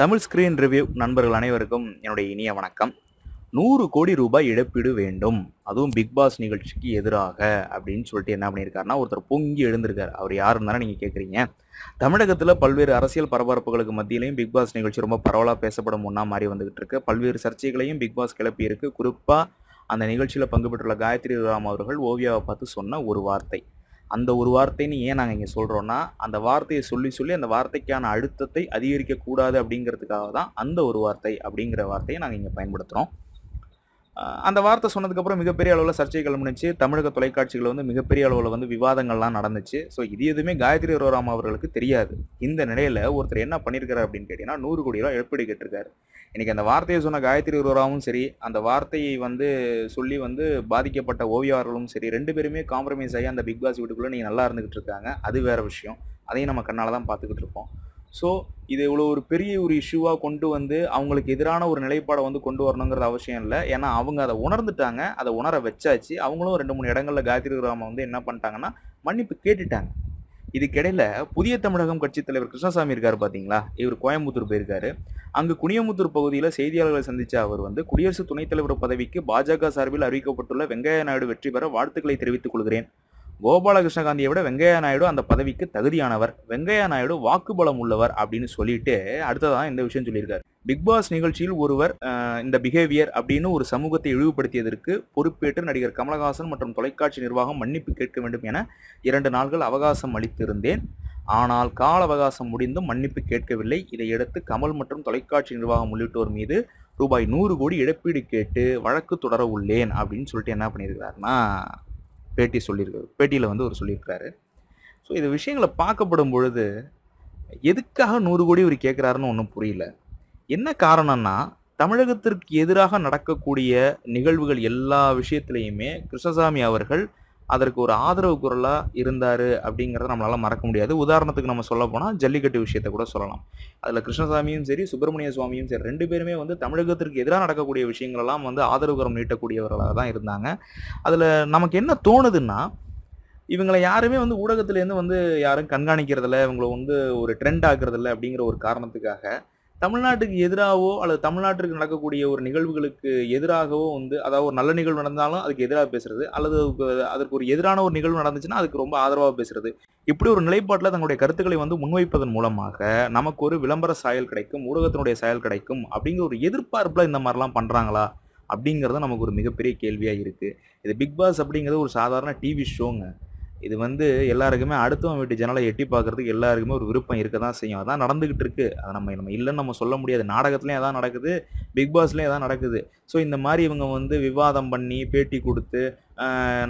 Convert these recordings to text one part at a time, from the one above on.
Tamil screen review நண்பர்கள் அனைவருக்கும் என்னுடைய இனிய வணக்கம். நூறு கோடி ரூபாய் இழப்பீடு வேண்டும். அதுவும் பிக் பாஸ் நிகழ்ச்சிக்கு எதிராக அப்படின்னு சொல்லிட்டு என்ன பண்ணியிருக்காருன்னா ஒருத்தர் பொங்கி எழுந்திருக்கார். அவர் யாருன்னு தானே நீங்கள் கேட்குறீங்க தமிழகத்தில் பல்வேறு அரசியல் பரபரப்புகளுக்கு மத்தியிலையும் பிக் பாஸ் நிகழ்ச்சி ரொம்ப பரவலாக பேசப்படும் ஒன்றா மாறி வந்துகிட்டு இருக்கு. பல்வேறு சர்ச்சைகளையும் பிக் பாஸ் கிளப்பியிருக்கு குறிப்பாக அந்த நிகழ்ச்சியில் பங்கு பெற்றுள்ள காயத்ரி ராம் அவர்கள் ஓவியாவை பார்த்து சொன்ன ஒரு வார்த்தை. அந்த ஒரு வார்த்தைன்னு ஏன் நாங்கள் இங்கே சொல்கிறோன்னா அந்த வார்த்தையை சொல்லி சொல்லி அந்த வார்த்தைக்கான அழுத்தத்தை அதிகரிக்கக்கூடாது அப்படிங்கிறதுக்காக தான் அந்த ஒரு வார்த்தை அப்படிங்கிற வார்த்தையை நாங்கள் இங்கே பயன்படுத்துகிறோம் அந்த வார்த்தை சொன்னதுக்கப்புறம் மிகப்பெரிய அளவில் சர்ச்சை கிளம்புனுச்சு தமிழக தொலைக்காட்சிகள் வந்து மிகப்பெரிய அளவில் வந்து விவாதங்கள்லாம் நடந்துச்சு. ஸோ இது எதுவுமே காயத்ரி ரோராம் அவர்களுக்கு தெரியாது. இந்த நிலையில் ஒருத்தர் என்ன பண்ணியிருக்காரு அப்படின்னு கேட்டிங்கன்னா நூறு கோடி ரூபா இழப்பீடு கேட்டிருக்காரு. இன்றைக்கி அந்த வார்த்தையை சொன்ன காயத்ரி ரோராவும் சரி அந்த வார்த்தையை வந்து சொல்லி வந்து பாதிக்கப்பட்ட ஓவியார்களும் சரி ரெண்டு பேருமே காம்ப்ரமைஸ் ஆகி அந்த பிக் பாஸ் வீட்டுக்குள்ளே நீங்கள் நல்லா இருந்துகிட்டு இருக்காங்க. அது வேறு விஷயம். அதையும் நம்ம கண்ணால் தான் பார்த்துக்கிட்டு இருப்போம். ஸோ இது இவ்வளோ ஒரு பெரிய ஒரு இஷ்யூவாக கொண்டு வந்து அவங்களுக்கு எதிரான ஒரு நிலைப்பாடை வந்து கொண்டு வரணுங்கிறது அவசியம் இல்லை. ஏன்னா அவங்க அதை உணர்ந்துட்டாங்க அதை உணர வச்சாச்சு. அவங்களும் ரெண்டு மூணு இடங்களில் காயத்ரி ராம வந்து என்ன பண்ணிட்டாங்கன்னா மன்னிப்பு கேட்டுட்டாங்க. இதுக்கிடையில் புதிய தமிழகம் கட்சித் தலைவர் கிருஷ்ணசாமி இருக்கார் பார்த்தீங்களா இவர் கோயம்புத்தூர் போயிருக்காரு. அங்கு குனியமுத்தூர் பகுதியில் செய்தியாளர்களை சந்தித்த அவர் வந்து குடியரசு துணைத் தலைவர் பதவிக்கு பாஜக சார்பில் அறிவிக்கப்பட்டுள்ள வெங்கையா நாயுடு வெற்றி பெற வாழ்த்துக்களை தெரிவித்துக் கொள்கிறேன். கோபாலகிருஷ்ண காந்தியை விட வெங்கையா நாயுடு அந்த பதவிக்கு தகுதியானவர். வெங்கையா நாயுடு வாக்குபலம் உள்ளவர் அப்படின்னு சொல்லிட்டு அடுத்ததான் இந்த விஷயம் சொல்லியிருக்காரு. பிக் பாஸ் நிகழ்ச்சியில் ஒருவர் இந்த பிஹேவியர் அப்படின்னு ஒரு சமூகத்தை இழிவுபடுத்தியதற்கு பொறுப்பேற்று நடிகர் கமலஹாசன் மற்றும் தொலைக்காட்சி நிர்வாகம் மன்னிப்பு கேட்க வேண்டும் என இரண்டு நாள்கள் அவகாசம் அளித்திருந்தேன். ஆனால் கால அவகாசம் முடிந்தும் மன்னிப்பு கேட்கவில்லை. இதையடுத்து கமல் மற்றும் தொலைக்காட்சி நிர்வாகம் உள்ளிட்டோர் மீது ரூபாய் நூறு கோடி இழப்பீடு கேட்டு வழக்கு தொடர உள்ளேன் அப்படின்னு சொல்லிட்டு என்ன பண்ணியிருக்கிறாருன்னா பேட்டி சொல்லியிருக்காரு பேட்டியில் வந்து அவர் சொல்லியிருக்காரு ஸோ இது விஷயங்களை பார்க்கப்படும் பொழுது எதுக்காக நூறு கோடி இவர் கேட்குறாருன்னு ஒன்றும் புரியல. என்ன காரணம்னா தமிழகத்திற்கு எதிராக நடக்கக்கூடிய நிகழ்வுகள் எல்லா விஷயத்துலையுமே கிருஷ்ணசாமி அவர்கள் அதற்கு ஒரு ஆதரவு குரலாக இருந்தார் அப்படிங்கிறத நம்மளால மறக்க முடியாது. உதாரணத்துக்கு நம்ம சொல்ல போனால் ஜல்லிக்கட்டு விஷயத்தை கூட சொல்லலாம். அதில் கிருஷ்ணசாமியும் சரி சுப்பிரமணிய சுவாமியும் சரி ரெண்டு பேருமே வந்து தமிழகத்திற்கு எதிராக நடக்கக்கூடிய விஷயங்களெல்லாம் வந்து ஆதரவு குரம் நீட்டக்கூடியவர்களாக தான் இருந்தாங்க. அதில் நமக்கு என்ன தோணுதுன்னா இவங்களை யாருமே வந்து ஊடகத்துலேருந்து வந்து யாரும் கண்காணிக்கிறதில்ல இவங்களை வந்து ஒரு ட்ரெண்ட் ஆக்குறதில்ல அப்படிங்கிற ஒரு காரணத்துக்காக தமிழ்நாட்டுக்கு எதிராகவோ அல்லது தமிழ்நாட்டிற்கு நடக்கக்கூடிய ஒரு நிகழ்வுகளுக்கு எதிராகவோ வந்து அதாவது ஒரு நல்ல நிகழ்வு நடந்தாலும் அதுக்கு எதிராக பேசுறது அல்லது அதற்கு ஒரு எதிரான ஒரு நிகழ்வு நடந்துச்சுன்னா அதுக்கு ரொம்ப ஆதரவாக பேசுறது. இப்படி ஒரு நிலைப்பாட்டில் தங்களுடைய கருத்துக்களை வந்து முன்வைப்பதன் மூலமாக நமக்கு ஒரு விளம்பர சாயல் கிடைக்கும் ஊடகத்தினுடைய சாயல் கிடைக்கும் அப்படிங்கிற ஒரு எதிர்பார்ப்பில் இந்த மாதிரிலாம் பண்ணுறாங்களா அப்படிங்கிறது நமக்கு ஒரு மிகப்பெரிய கேள்வியாக இருக்குது இது பிக் பாஸ் அப்படிங்கிறது ஒரு சாதாரண டிவி ஷோங்க இது வந்து எல்லாருக்குமே அடுத்தவன் வீட்டு ஜன்னலை எட்டி பார்க்கறதுக்கு எல்லாருக்குமே ஒரு விருப்பம் இருக்க தான் செய்யும். அதான் நடந்துகிட்டு இருக்கு. அதை நம்ம நம்ம இல்லைன்னு நம்ம சொல்ல முடியாது. நாடகத்துலேயும் அதான் நடக்குது. பிக் பாஸ்லேயும் அதான் நடக்குது. ஸோ இந்த மாதிரி இவங்க வந்து விவாதம் பண்ணி பேட்டி கொடுத்து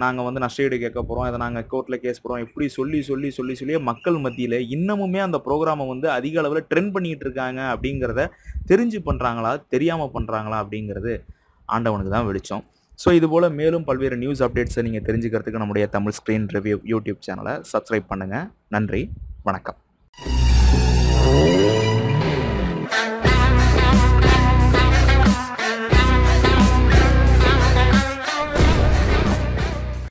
நாங்கள் வந்து நஷ்டஈடு கேட்க போகிறோம் இதை நாங்கள் கோர்ட்டில் கேஸ் போகிறோம் இப்படி சொல்லி சொல்லி சொல்லி சொல்லி மக்கள் மத்தியில் இன்னமுமே அந்த ப்ரோக்ராமை வந்து அதிக அளவில் ட்ரெண்ட் பண்ணிக்கிட்டு இருக்காங்க அப்படிங்கிறத தெரிஞ்சு பண்ணுறாங்களா தெரியாமல் பண்ணுறாங்களா அப்படிங்கிறது ஆண்டவனுக்கு தான் வெளிச்சம். ஸோ இதுபோல் மேலும் பல்வேறு நியூஸ் அப்டேட்ஸை நீங்கள் தெரிஞ்சுக்கிறதுக்கு நம்முடைய தமிழ் ஸ்க்ரீன் ரிவ்யூ யூடியூப் சேனலை சப்ஸ்கிரைப் பண்ணுங்கள் நன்றி. வணக்கம்.